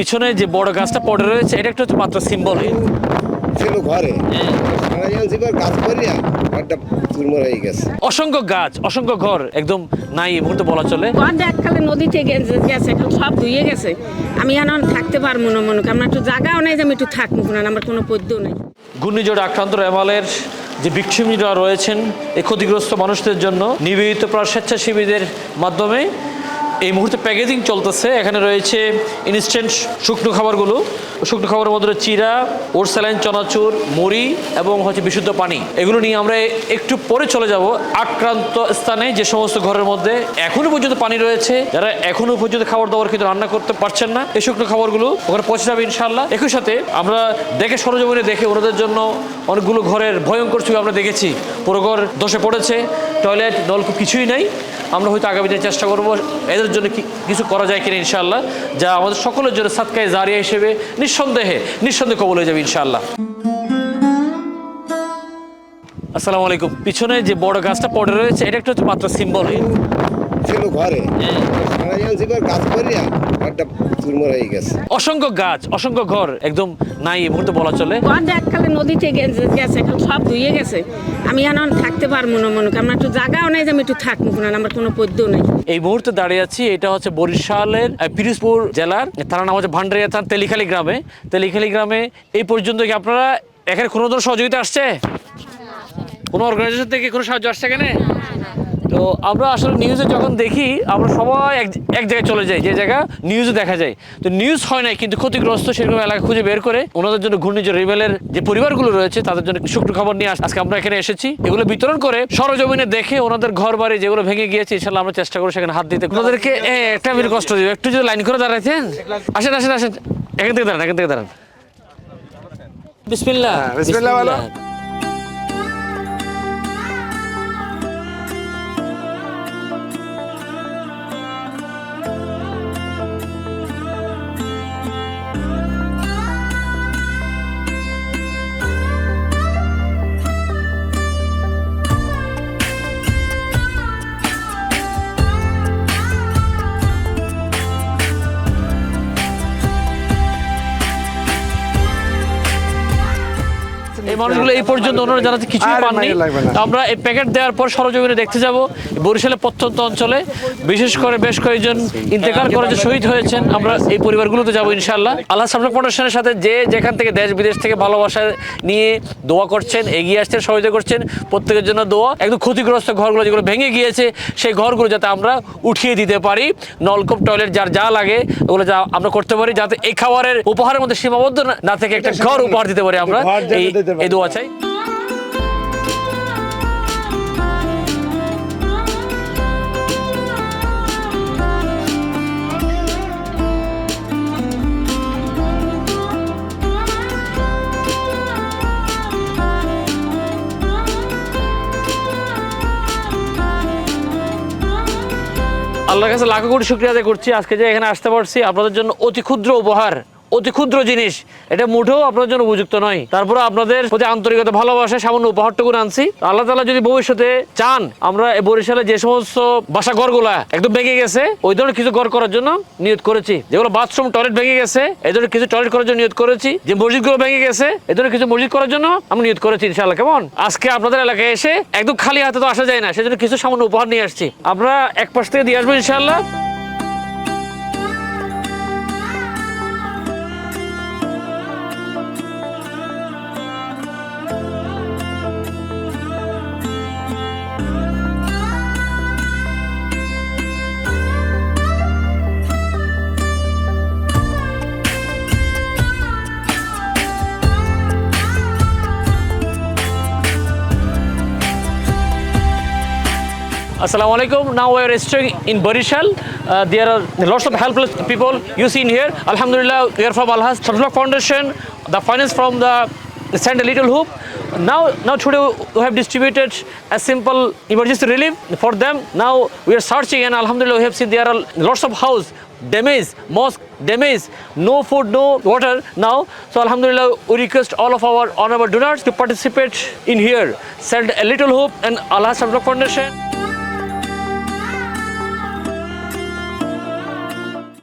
পিছনে যে বড় গাছটা পড়ে রয়েছে এটা একটা হচ্ছে মাত্র সিম্বল ছিল ঘরে। হয়ে। গেছে। অসংখ্য গাছ অসংখ্য ঘর একদম নাই এই মুহূর্তে বলা চলে। এককালে নদীতে গেছে সব ধুয়ে গেছে। আমি এখন থাকতে পারব না মনে। আমার একটু জায়গাও নেই যে আমি একটু থাকব না আমার কোনো পদ্য নেই। ঘূর্ণিঝড় আক্রান্ত রেমালের যে বিক্ষোভীরা রয়েছেন এই ক্ষতিগ্রস্ত মানুষদের জন্য নিবেদিত প্রায় স্বেচ্ছাসেবীদের মাধ্যমে এই মুহূর্তে প্যাকেজিং চলতেছে। এখানে রয়েছে ইনস্ট্যান্ট শুকনো খাবারগুলো। শুকনো খাবারের মধ্যে চিরা, ওরসালাইন, চনাচুর, মুড়ি এবং হচ্ছে বিশুদ্ধ পানি। এগুলো নিয়ে আমরা একটু পরে চলে যাব। আক্রান্ত স্থানে যে সমস্ত ঘরের মধ্যে এখনও পর্যন্ত পানি রয়েছে, যারা এখনও পর্যন্ত খাবার দাবার কিন্তু রান্না করতে পারছেন না, এই শুকনো খাবারগুলো ওখানে পৌঁছে যাবে ইনশাল্লাহ একই সাথে আমরা দেখে সরজমিনে দেখে ওনাদের জন্য অনেকগুলো ঘরের ভয়ঙ্কর ছবি আমরা দেখেছি। পুরো ঘর দশে পড়েছে, টয়লেট, নলকূপ কিছুই নাই। আমরা হয়তো আগামী দিনে চেষ্টা করব এদের জন্য কিছু করা যায় কিনা ইনশাল্লাহ যা আমাদের সকলের জন্য সাতকায় জারিয়া হিসেবে নিঃসন্দেহে নিঃসন্দেহে কবল হয়ে যাবে ইনশাল্লাহ আসসালামু আলাইকুম। পিছনে যে বড় গাছটা পড়ে রয়েছে, এটা একটা হচ্ছে মাত্র সিম্বল ছিল ঘরে। করিয়া চুরমুর হয়ে গেছে। অসংখ্য গাছ অসংখ্য ঘর একদম নাই এই মুহূর্তে বলা চলে। ঘর এককালে নদীতে গেছে গেছে এখন সব ধুয়ে গেছে। আমি এখন থাকতে পারব না মনে। আমার একটু জায়গাও নেই যে আমি একটু থাকব না আমার কোনো পদ্য নেই। এই মুহূর্তে দাঁড়িয়ে আছি এটা হচ্ছে বরিশালের পিরোজপুর জেলার থানা নাম হচ্ছে ভান্ডারিয়া থান তেলিখালি গ্রামে। তেলিখালি গ্রামে এই পর্যন্ত কি আপনারা এখানে কোনো ধরনের সহযোগিতা আসছে? কোনো অর্গানাইজেশন থেকে কোনো সাহায্য আসছে এখানে? তো আমরা আসলে নিউজে যখন দেখি আমরা সবাই এক এক জায়গায় চলে যাই যে জায়গা নিউজে দেখা যায়। তো নিউজ হয় নাই কিন্তু ক্ষতিগ্রস্ত সেরকম এলাকা খুঁজে বের করে ওনাদের জন্য ঘূর্ণিঝড় রিবেলের যে পরিবারগুলো রয়েছে তাদের জন্য শুকনো খবর নিয়ে আজকে আমরা এখানে এসেছি। এগুলো বিতরণ করে সরজমিনে দেখে ওনাদের ঘর বাড়ি যেগুলো ভেঙে গিয়েছে ইনশাল্লাহ আমরা চেষ্টা করি সেখানে হাত দিতে। ওনাদেরকে একটা মিনিট কষ্ট দিব একটু যদি লাইন করে দাঁড়াইছেন আসেন আসেন আসেন। এখান থেকে দাঁড়ান এখান থেকে দাঁড়ান। বিসমিল্লাহ। বিসমিল্লাহ। মানুষগুলো এই পর্যন্ত ওনারা জানাতে কিছুই পাননি। আমরা এই প্যাকেট দেওয়ার পর সরজমিনে দেখতে যাব। বরিশালের প্রত্যন্ত অঞ্চলে বিশেষ করে বেশ কয়েকজন ইন্তেকাল করে যে শহীদ হয়েছেন আমরা এই পরিবারগুলোতে যাব ইনশাআল্লাহ। আল্লাহ সামনে ফাউন্ডেশনের সাথে যে যেখান থেকে দেশ বিদেশ থেকে ভালোবাসা নিয়ে দোয়া করছেন এগিয়ে আসছেন সহযোগিতা করছেন প্রত্যেকের জন্য দোয়া। একদম ক্ষতিগ্রস্ত ঘরগুলো যেগুলো ভেঙে গিয়েছে সেই ঘরগুলো যাতে আমরা উঠিয়ে দিতে পারি। নলকূপ টয়লেট যার যা লাগে ওগুলো যা আমরা করতে পারি যাতে এই খাবারের উপহারের মধ্যে সীমাবদ্ধ না- থেকে একটা ঘর উপহার দিতে পারি আমরা। এই দোয়া চাই আল্লাহর কাছে লাখো কোটি শুক্রিয়া আদায় করছি। আজকে যে এখানে আসতে পারছি, আপনাদের জন্য অতি ক্ষুদ্র উপহার। অতি ক্ষুদ্র জিনিস। এটা মুঠেও আপনার জন্য উপযুক্ত নয়। তারপরে আপনাদের প্রতি আন্তরিকতা, ভালোবাসা, সামান্য উপহারটুকু আনছি। আল্লাহ তালা যদি ভবিষ্যতে চান, আমরা বরিশালে যে সমস্ত বাসা ঘরগুলা একদম ভেঙে গেছে, ওই ধরনের কিছু ঘর করার জন্য নিয়োগ করেছি। যেগুলো বাথরুম, টয়লেট ভেঙে গেছে, এই ধরনের কিছু টয়লেট করার জন্য নিয়োগ করেছি। যে মসজিদগুলো ভেঙে গেছে, এই ধরনের কিছু মসজিদ করার জন্য আমি নিয়োগ করেছি ইনশাআল্লাহ। কেমন? আজকে আপনাদের এলাকায় এসে একদম খালি হাতে তো আসা যায় না, সেজন্য কিছু সামান্য উপহার নিয়ে আসছি। আমরা এক পাশ থেকে দিয়ে আসব ইনশাআল্লাহ। Assalamu alaikum. Now we are staying in Barishal. Uh, there are lots of helpless people you see in here. Alhamdulillah, we are from Al Has Sabzullah Foundation. The finance from the Send a Little Hoop. Now, now today we have distributed a simple emergency relief for them. Now we are searching and Alhamdulillah we have seen there are lots of house damage, mosque damage, no food, no water now. So Alhamdulillah we request all of our honorable donors to participate in here. Send a little hope and Allah Sabzullah Foundation.